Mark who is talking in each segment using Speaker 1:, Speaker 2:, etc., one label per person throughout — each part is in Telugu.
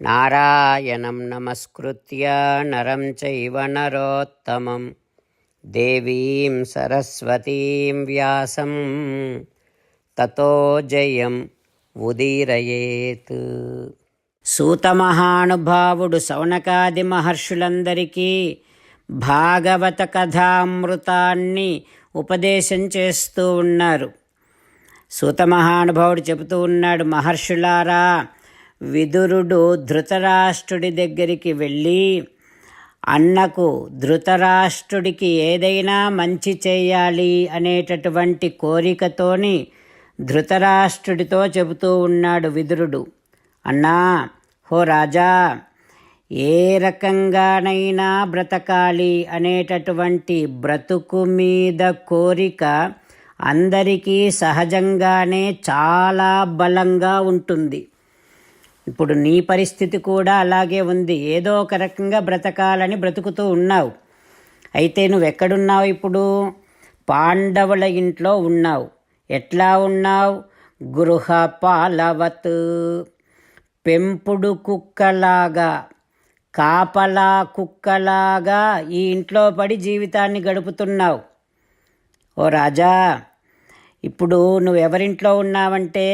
Speaker 1: నారాయణం నమస్కృత్య నరం చైవ నరోత్తమం దేవీం సరస్వతీం వ్యాసం తతో జయం ఉదీరయేత్ సూతమహానుభావుడు సౌనకాది మహర్షులందరికీ భాగవత కథామృతాన్ని ఉపదేశం చేస్తూ ఉన్నారు। సూతమహానుభావుడు చెబుతూ ఉన్నాడు మహర్షులారా విదురుడు ధృతరాష్ట్రుడి దగ్గరికి వెళ్ళి అన్నకు ధృతరాష్ట్రుడికి ఏదైనా మంచి చేయాలి అనేటటువంటి కోరికతోని ధృతరాష్ట్రుడితో చెబుతూ ఉన్నాడు విదురుడు. అన్నా హో రాజా ఏ రకంగానైనా బ్రతకాలి అనేటటువంటి బ్రతుకు మీద కోరిక అందరికీ సహజంగానే చాలా బలంగా ఉంటుంది. ఇప్పుడు నీ పరిస్థితి కూడా అలాగే ఉంది. ఏదో ఒక రకంగా బ్రతకాలని బ్రతుకుతూ ఉన్నావు. అయితే నువ్వు ఎక్కడున్నావు ఇప్పుడు? పాండవుల ఇంట్లో ఉన్నావు. ఎట్లా ఉన్నావు? గృహ పాలవత్ పెంపుడు కుక్కలాగా కాపలా కుక్కలాగా ఈ ఇంట్లో పడి జీవితాన్ని గడుపుతున్నావు. ఓ రాజా ఇప్పుడు నువ్వు ఎవరింట్లో ఉన్నావంటే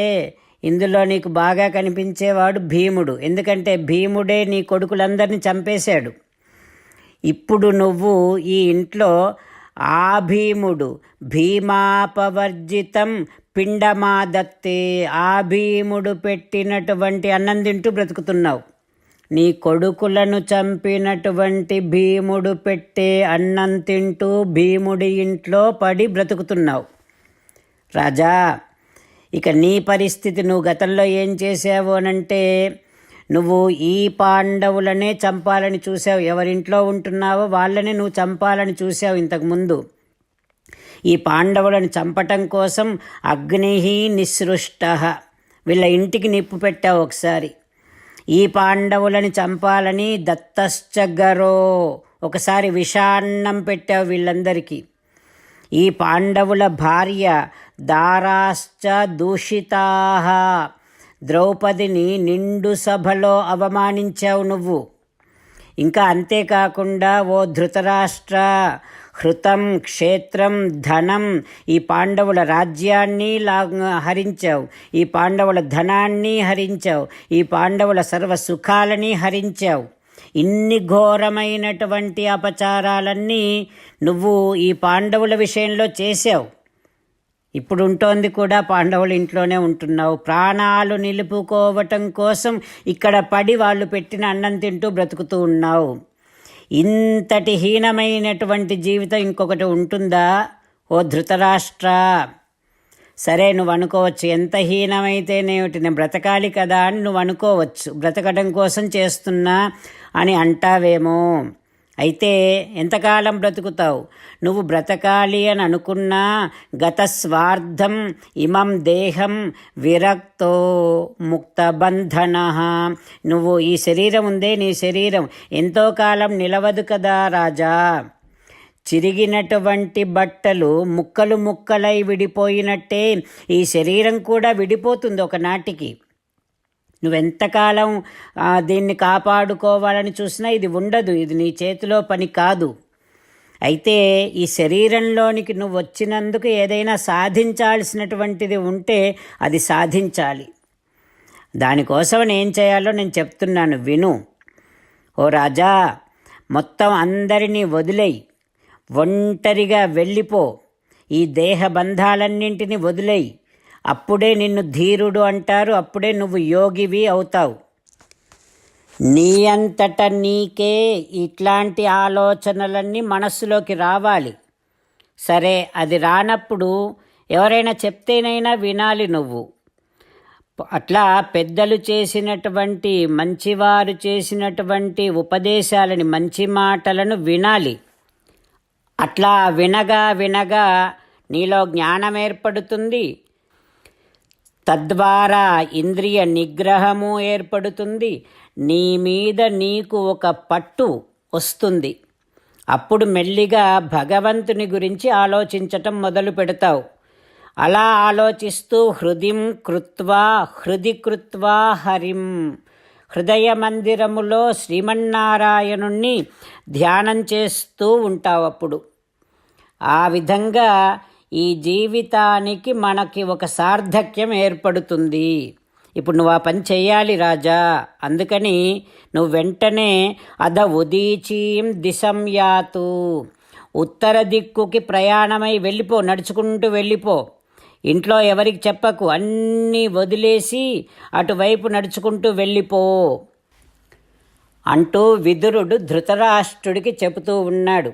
Speaker 1: ఇందులో నీకు బాగా కనిపించేవాడు భీముడు. ఎందుకంటే భీముడే నీ కొడుకులందరినీ చంపేశాడు. ఇప్పుడు నువ్వు ఈ ఇంట్లో ఆ భీముడు భీమాపవర్జితం పిండమాదత్తే ఆ భీముడు పెట్టినటువంటి అన్నం తింటూ బ్రతుకుతున్నావు. నీ కొడుకులను చంపినటువంటి భీముడు పెట్టే అన్నం తింటూ భీముడి ఇంట్లో పడి బ్రతుకుతున్నావు. రాజా ఇక నీ పరిస్థితి నువ్వు గతంలో ఏం చేసావు అనంటే నువ్వు ఈ పాండవులనే చంపాలని చూసావు ఎవరింట్లో ఉంటున్నావో వాళ్ళని నువ్వు చంపాలని చూసావు ఇంతకుముందు. ఈ పాండవులను చంపటం కోసం అగ్ని నిసృష్ట. వీళ్ళ ఇంటికి నిప్పు పెట్టావు ఒకసారి. ఈ పాండవులని చంపాలని దత్తశ్చగరో ఒకసారి విషాన్నం పెట్టావు వీళ్ళందరికీ. ఈ పాండవుల భార్య దారాశ్చ దూషితా. ద్రౌపదిని నిండు సభలో అవమానించావు నువ్వు. ఇంకా అంతేకాకుండా ఓ ధృతరాష్ట్ర హృతం క్షేత్రం ధనం ఈ పాండవుల రాజ్యాన్ని లా హరించావు. ఈ పాండవుల ధనాన్ని హరించావు. ఈ పాండవుల సర్వ సుఖాలని హరించావు. ఇన్ని ఘోరమైనటువంటి అపచారాలన్నీ నువ్వు ఈ పాండవుల విషయంలో చేశావు. ఇప్పుడు ఉంటోంది కూడా పాండవుల ఇంట్లోనే ఉంటున్నావు. ప్రాణాలు నిలుపుకోవటం కోసం ఇక్కడ పడి వాళ్ళు పెట్టిన అన్నం తింటూ బ్రతుకుతూ ఉన్నావు. ఇంతటి హీనమైనటువంటి జీవితం ఇంకొకటి ఉంటుందా? ఓ ధృతరాష్ట్ర! సరే నువ్వు అనుకోవచ్చు ఎంత హీనమైతేనేమిటి నేను బ్రతకాలి కదా అని నువ్వు అనుకోవచ్చు బ్రతకడం కోసం చేస్తున్నా అని అంటావేమో. అయితే ఎంతకాలం బ్రతుకుతావు? నువ్వు బ్రతకాలి అని అనుకున్నా గత స్వార్థం ఇమం దేహం విరక్తో ముక్తబంధన. నువ్వు ఈ శరీరం ఉందే నీ శరీరం. ఎంతో కాలం నిలవదు కదా రాజా. చిరిగినటువంటి బట్టలు ముక్కలు ముక్కలై విడిపోయినట్టే ఈ శరీరం కూడా విడిపోతుంది ఒకనాటికి నువ్వెంతకాలం దీన్ని కాపాడుకోవాలని చూసినా ఇది ఉండదు. ఇది నీ చేతిలో పని కాదు. అయితే ఈ శరీరంలోనికి నువ్వు వచ్చినందుకు ఏదైనా సాధించాల్సినటువంటిది ఉంటే అది సాధించాలి. దానికోసం ఏం చేయాలో నేను చెప్తున్నాను. విను. ఓ రాజా మొత్తం అందరినీ వదిలేయి. ఒంటరిగా వెళ్ళిపో. ఈ దేహ బంధాలన్నింటినీ వదిలేయి. అప్పుడే నిన్ను ధీరుడు అంటారు అప్పుడే నువ్వు యోగివి అవుతావు. నీ అంతట నీకే ఇట్లాంటి ఆలోచనలన్నీ మనస్సులోకి రావాలి. సరే అది రానప్పుడు ఎవరైనా చెప్తేనైనా వినాలి నువ్వు. అట్లా పెద్దలు చేసినటువంటి మంచివారు చేసినటువంటి ఉపదేశాలని మంచి మాటలను వినాలి. అట్లా వినగా వినగా నీలో జ్ఞానం ఏర్పడుతుంది తద్వారా ఇంద్రియ నిగ్రహము ఏర్పడుతుంది. నీ మీద నీకు ఒక పట్టు వస్తుంది. అప్పుడు మెల్లిగా భగవంతుని గురించి ఆలోచించటం మొదలు పెడతావు. అలా ఆలోచిస్తూ హృదిం కృత్వా హృది కృత్వా హరిం. హృదయ మందిరములో శ్రీమన్నారాయణుణ్ణి ధ్యానం చేస్తూ ఉంటావు అప్పుడు. ఆ విధంగా ఈ జీవితానికి మనకి ఒక సార్థక్యం ఏర్పడుతుంది. ఇప్పుడు నువ్వు ఆ పని చేయాలి రాజా. అందుకని నువ్వు వెంటనే అద ఉదీచీం దిశం యాతు. ఉత్తర దిక్కుకి ప్రయాణమై వెళ్ళిపో నడుచుకుంటూ వెళ్ళిపో. ఇంట్లో ఎవరికి చెప్పకు అన్నీ వదిలేసి అటువైపు నడుచుకుంటూ వెళ్ళిపో. అంటూ విదురుడు ధృతరాష్ట్రుడికి చెబుతూ ఉన్నాడు.